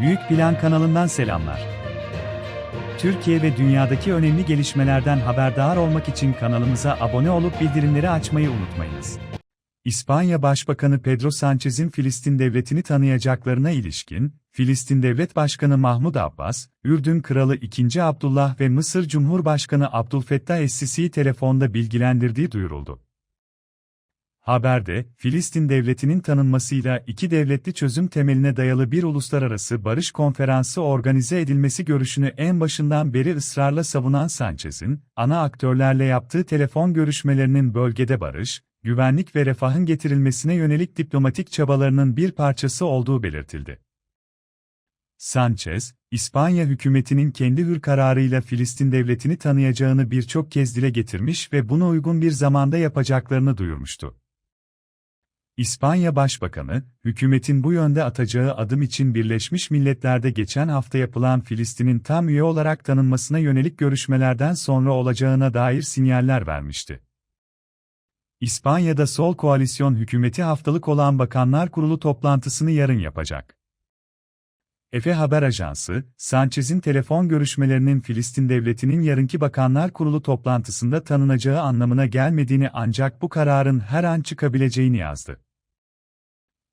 Büyük Plan kanalından selamlar. Türkiye ve dünyadaki önemli gelişmelerden haberdar olmak için kanalımıza abone olup bildirimleri açmayı unutmayınız. İspanya Başbakanı Pedro Sanchez'in Filistin devletini tanıyacaklarına ilişkin, Filistin Devlet Başkanı Mahmud Abbas, Ürdün Kralı II. Abdullah ve Mısır Cumhurbaşkanı Abdülfettah Es-Sisi'yi telefonda bilgilendirdiği duyuruldu. Haberde, Filistin devletinin tanınmasıyla iki devletli çözüm temeline dayalı bir uluslararası barış konferansı organize edilmesi görüşünü en başından beri ısrarla savunan Sanchez'in, ana aktörlerle yaptığı telefon görüşmelerinin bölgede barış, güvenlik ve refahın getirilmesine yönelik diplomatik çabalarının bir parçası olduğu belirtildi. Sanchez, İspanya hükümetinin kendi hür kararıyla Filistin devletini tanıyacağını birçok kez dile getirmiş ve buna uygun bir zamanda yapacaklarını duyurmuştu. İspanya Başbakanı, hükümetin bu yönde atacağı adım için Birleşmiş Milletler'de geçen hafta yapılan Filistin'in tam üye olarak tanınmasına yönelik görüşmelerden sonra olacağına dair sinyaller vermişti. İspanya'da Sol Koalisyon hükümeti haftalık olan Bakanlar Kurulu toplantısını yarın yapacak. Efe Haber Ajansı, Sanchez'in telefon görüşmelerinin Filistin Devleti'nin yarınki Bakanlar Kurulu toplantısında tanınacağı anlamına gelmediğini ancak bu kararın her an çıkabileceğini yazdı.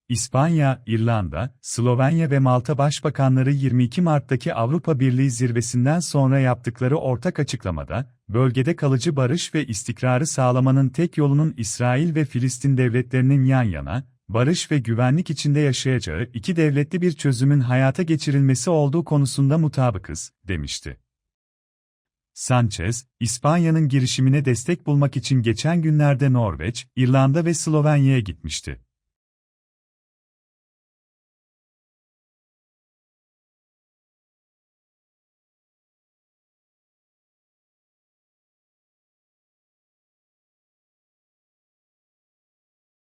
İspanya, İrlanda, Slovenya ve Malta Başbakanları 22 Mart'taki Avrupa Birliği zirvesinden sonra yaptıkları ortak açıklamada, bölgede kalıcı barış ve istikrarı sağlamanın tek yolunun İsrail ve Filistin devletlerinin yan yana, barış ve güvenlik içinde yaşayacağı iki devletli bir çözümün hayata geçirilmesi olduğu konusunda mutabıkız, demişti. Sanchez, İspanya'nın girişimine destek bulmak için geçen günlerde Norveç, İrlanda ve Slovenya'ya gitmişti.